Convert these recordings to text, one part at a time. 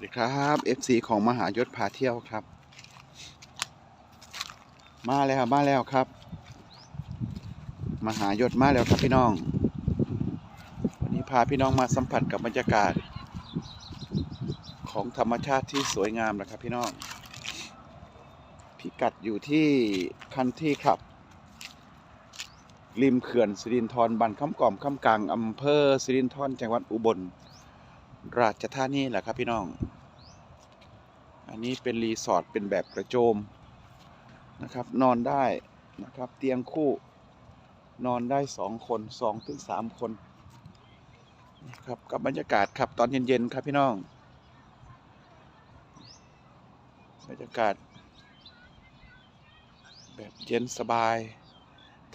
วัสดีครับ FC ของมหายศพาเที่ยวครับ มาแล้วมาแล้วครับ มหายศมาแล้วครับพี่น้อง วันนี้พาพี่น้องมาสัมผัสกับบรรยากาศ ของธรรมชาติที่สวยงามนะครับพี่น้อง พิกัดอยู่ที่คันที่ขับ ริมเขื่อนสิรินธรบันคำก่อมคำกลางอำเภอสิรินธรจังหวัดอุบลราชธานีแหละครับพี่น้อง อันนี้เป็นรีสอร์ทเป็นแบบกระโจมนะครับ นอนได้นะครับ เตียงคู่ นอนได้สองคนสองถึงสามคนนะครับกับบรรยากาศครับตอนเย็นๆครับพี่น้อง บรรยากาศ แบบเย็นสบาย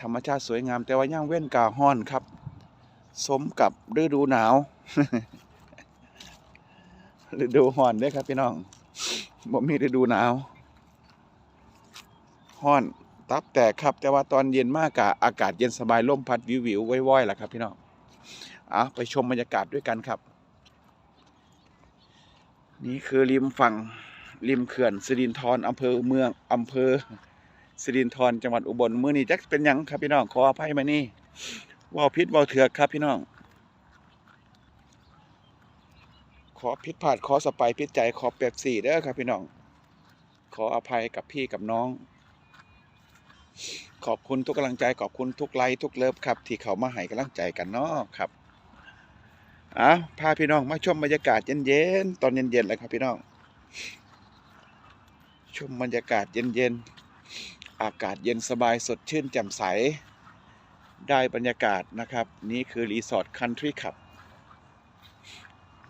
ธรรมชาติสวยงาม แต่ว่าย่างเว้นกาห้อนครับ สมกับฤดูหนาวฤดูฮ้อนด้อครับพี่น้อง บ่มีฤดูหนาวฮ้อนตับแตกครับ แต่ว่าตอนเย็นมากกะอากาศเย็นสบายลมพัดวิววิวว้อยๆล่ะครับ พี่น้องอะไปชมบรรยากาศด้วยกันครับ นี่คือริมฝั่งริมเขื่อนสิรินธรอำเภอเมืองอำเภอสิรินธรจังหวัดอุบลมื้อนี้จักเป็นยังครับพี่น้องขออภัยมานี่ว้าพิษว้าเถือกครับพี่น้อง ขอผิดพลาดขอสไปายผิดใจขอเปียบสี่เด้อครับพี่น้อง ขออภัยกับพี่กับน้อง ขอบคุณทุกกำลังใจขอบคุณทุกไลค์ทุกเลิฟครับ ที่เขามาให้กำลังใจกันเนาะครับอะพาพี่น้องมาชมบรรยากาศเย็นๆตอนเย็นๆเลยครับพี่น้องชมบรรยากาศเย็นๆ อากาศเย็นสบายสดชื่นแจ่มใส ได้บรรยากาศนะครับ นี่คือรีสอร์ทคันทรีขับ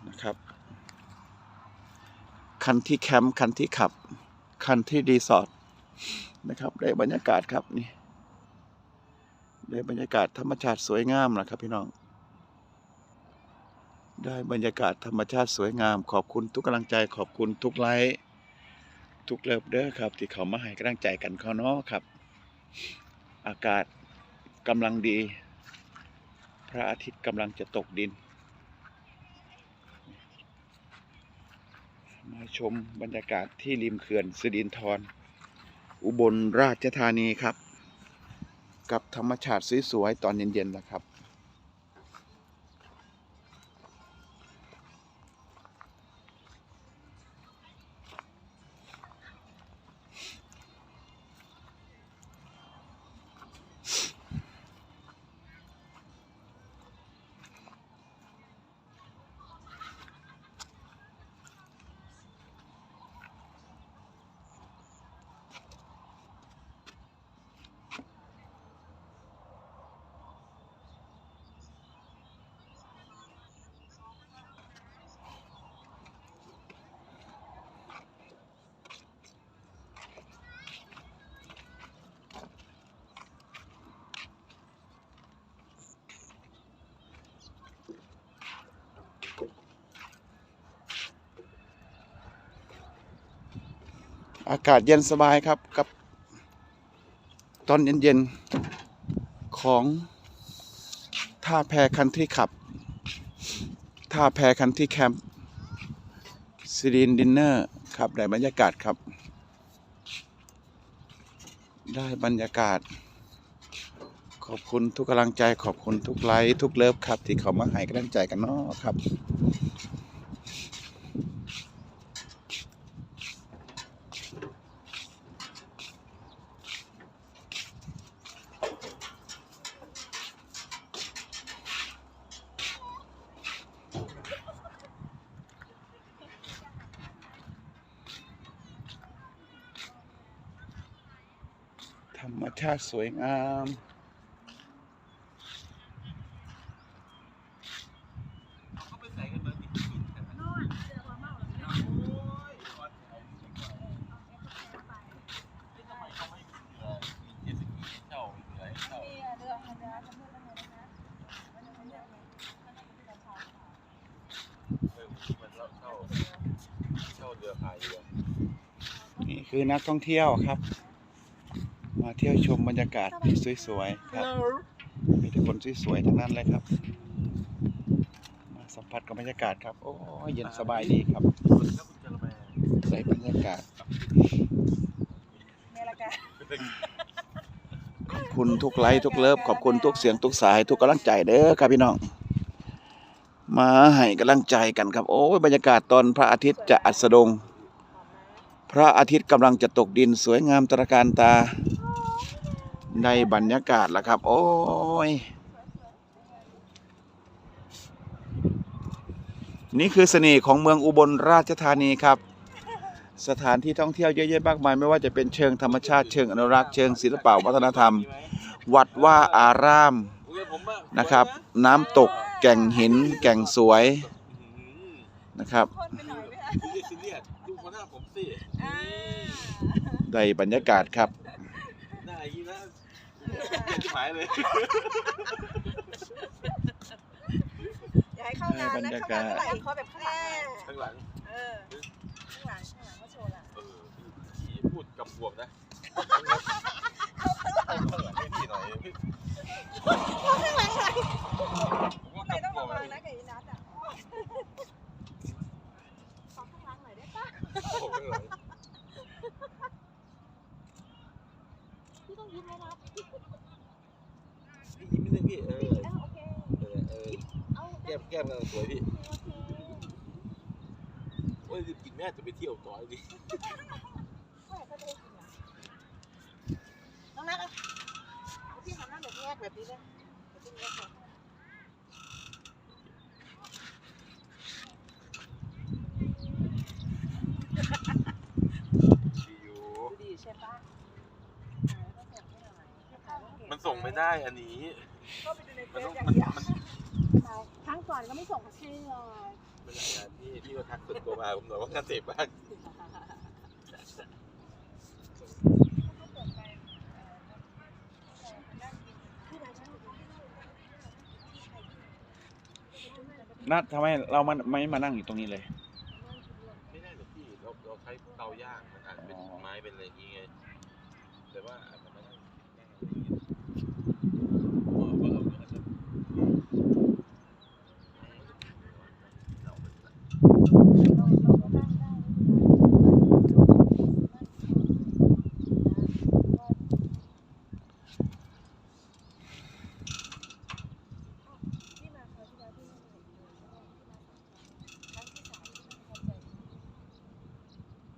นะครับ คันที่แคมป์คันที่ขับ คันที่รีสอร์ทนะครับ ได้บรรยากาศครับนี่ได้บรรยากาศธรรมชาติสวยงามนะครับ พี่น้อง ได้บรรยากาศธรรมชาติสวยงาม ขอบคุณทุกกำลังใจ ขอบคุณทุกไลค์ทุกเลิฟเด้อครับ ที่เขามาให้กำลังใจกันเขาเนาะครับ อากาศกำลังดี พระอาทิตย์กำลังจะตกดิน มาชมบรรยากาศที่ริมเขื่อนสิรินธรอุบลราชธานีครับ กับธรรมชาติสวยๆตอนเย็นๆนะครับ อากาศเย็นสบายครับกับตอนเย็นๆของท่าแพคันที่ขับท่าแพคันที่แคมป์ซิรินดินเนอร์ครับได้บรรยากาศครับ ได้บรรยากาศ ขอบคุณทุกกำลังใจขอบคุณทุกไลค์ทุกเลิฟครับ ที่เขามาให้กำลังใจกันเนาะครับ รรมชาติสวยงามนี่คือนักท่องเที่ยวครับ มาเที่ยวชมบรรยากาศที่สวยๆครับมีแต่คนสวยๆทั้งนั้นเลยครับ มาสัมผัสผัสกับบรรยากาศครับ โอ้ยเย็นสบายดีครับแล้วคุณจะระแมได้บรรยากาศเมลากาขอบคุณทุกไลค์ทุกเลิฟขอบคุณทุกเสียงทุกสายทุกกำลังใจเด้อครับพี่น้อง มาให้กำลังใจกันครับ โอ้ยบรรยากาศตอนพระอาทิตย์จะอัสดง พระอาทิตย์กำลังจะตกดินสวยงามตระการตา ในบรรยากาศแล้วครับ โอ้ย นี่คือเสน่ห์ของเมืองอุบลราชธานีครับ สถานที่ท่องเที่ยวเยอะแยะมากมาย ไม่ว่าจะเป็นเชิงธรรมชาติเชิงอนุรักษ์เชิงศิลปะวัฒนธรรม วัดว่าอารามนะครับ น้ำตกแก่งหิน แก่งสวยนะครับคนไปหน่อยไหมคะซีเรียสซีเรียสดูคนหน้าผมสิอ่าได้บรรยากาศครับ หน้าอย่างนี้นะชิบ หายเลย อย่าให้เข้างานนะเข้างานเมื่อไหร่ขอแบบข้างหลังข้างหลัง เออ ข้างหลังข้างหลังมาโชว์ละเออพี่พูดกับบวกนะข้างหลังให้พี่หน่อยพี่ผมว่า ทำไม กับ ต้อง บว ระ ก วังนะกับอีนัทอะขอข้างหลังหน่อยได้ปะ โอ้โหข้างหลัง พี่ต้องยิ้มเลยนะ พี่ยิ้มนิดนึงพี่เออ เออโอเค เออเออ เอา แก้มแก้มกำลังสวยพี่โอ้ยกินแม่จะไปเที่ยวต่อดิเมื่อไหร่ก็ได้กินอะน้องนัทอะพี่หันหน้าแบบแยกแบบนี้เลยแบบนี้เลยค่ะดีใช่ปะมันส่งไม่ได้อันนี้ มันต้องมันมัน ครั้งก่อนก็ไม่ส่งมาให้เลยไม่ได้งานพี่พี่ก็ทักส่วนตัวมาผมหน่อยว่างานเสพบ้างนัดทำไมเรามันไม่มานั่งอยู่ตรงนี้เลย ไม่ได้หรอกพี่เราเราใช้เตาย่างมันอาจจะเป็นอ๋อไม้เป็นอะไรอย่างเงี้ยแต่ว่าอาจจะไม่ได้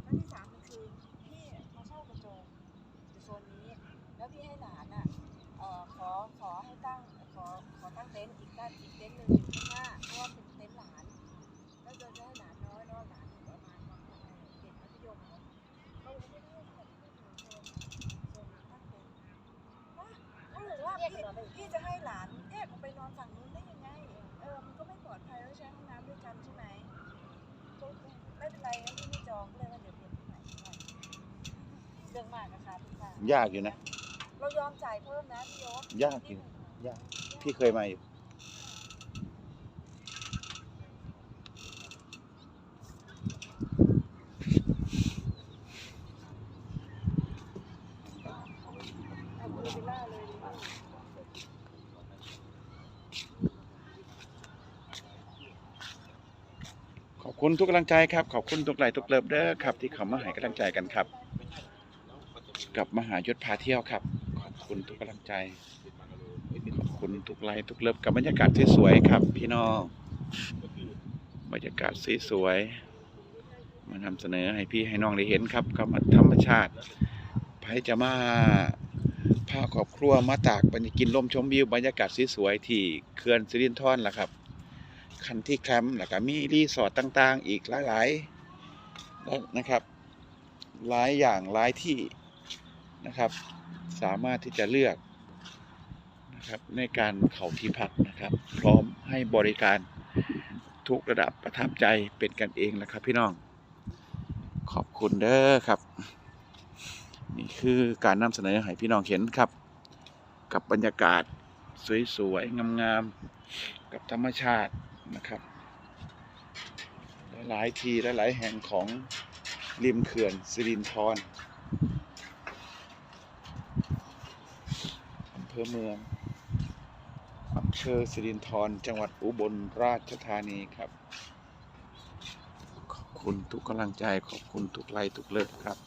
ครั้งที่สามมันคือพี่มาเช่ากระโจมอยู่โซนนี้ แล้วพี่ให้หลานอะเอ่อขอขอให้ตั้งขอขอตั้งเต็นท์อีกด้านอีกเต็นท์หนึ่งอยู่ข้างหน้าเพราะว่าเป็นเต็นท์หลานแล้วจะได้หลานน้อยเนาะหลานอยู่ประมาณเด็กมัธยมเนาะเขาเลยไม่ได้ให้แบบโซนโซนตั้งเต็นท์ว่าเขาบอกว่าพี่พี่จะให้หลานแยกออกไปนอนฝั่งนู้นได้ยังไง เออมันก็ไม่ปลอดภัยแล้วใช้ห้องน้ำด้วยกันใช่ไหมก็ ไม่เป็นไรงั้นพี่ไม่จองก็เลยว่าเดี๋ยวเปลี่ยนที่ใหม่ให้หน่อยเรื่องมากนะคะทุกท่านยากอยู่นะ เรายอมจ่ายเพิ่มนะพี่โอ๊ตยากอยู่ ยาก พี่เคยมาอยู่ เอาพูลวิลล่าเลยดีกว่า ข อบคุณทุกกำลังใจครับ ขอบคุณทุกไลค์ทุกเลิฟเด้อครับ ที่เขามาให้กำลังใจกันครับ กับมหายศพาเที่ยวครับ ขอบคุณทุกกำลังใจ ขอบคุณทุกไลค์ทุกเลิฟกับบรรยากาศสวยๆครับ พี่น้องบรรยากาศสวยๆมานำเสนอให้พี่ให้น้องได้เห็นครับกับธรรมชาติใครจะมาพาครอบครัวมาตากบรรยากาศลมชมวิวบรรยากาศสวยๆที่เขื่อนสิรินธรล่ะครับ คันที่แคมป์แล้วก็มีรีสอร์ทต่าง ๆ อีกหลายๆนะครับ หลายอย่างหลายที่นะครับ สามารถที่จะเลือกนะครับในการเข้าที่พักนะครับ พร้อมให้บริการทุกระดับประทับใจเป็นกันเองนะครับพี่น้อง ขอบคุณเด้อครับ นี่คือการนำเสนอให้พี่น้องเห็นครับ กับบรรยากาศสวยๆงามๆกับธรรมชาติ นะครับ หลายทีและหลายแห่งของริมเขื่อนสิรินธรอำเภอเมืองอำเภเภอสิรินธรจังหวัดอุบลราชธานีครับ ขอบคุณทุกกำลังใจขอบคุณทุกไลค์ทุกเลิฟครับ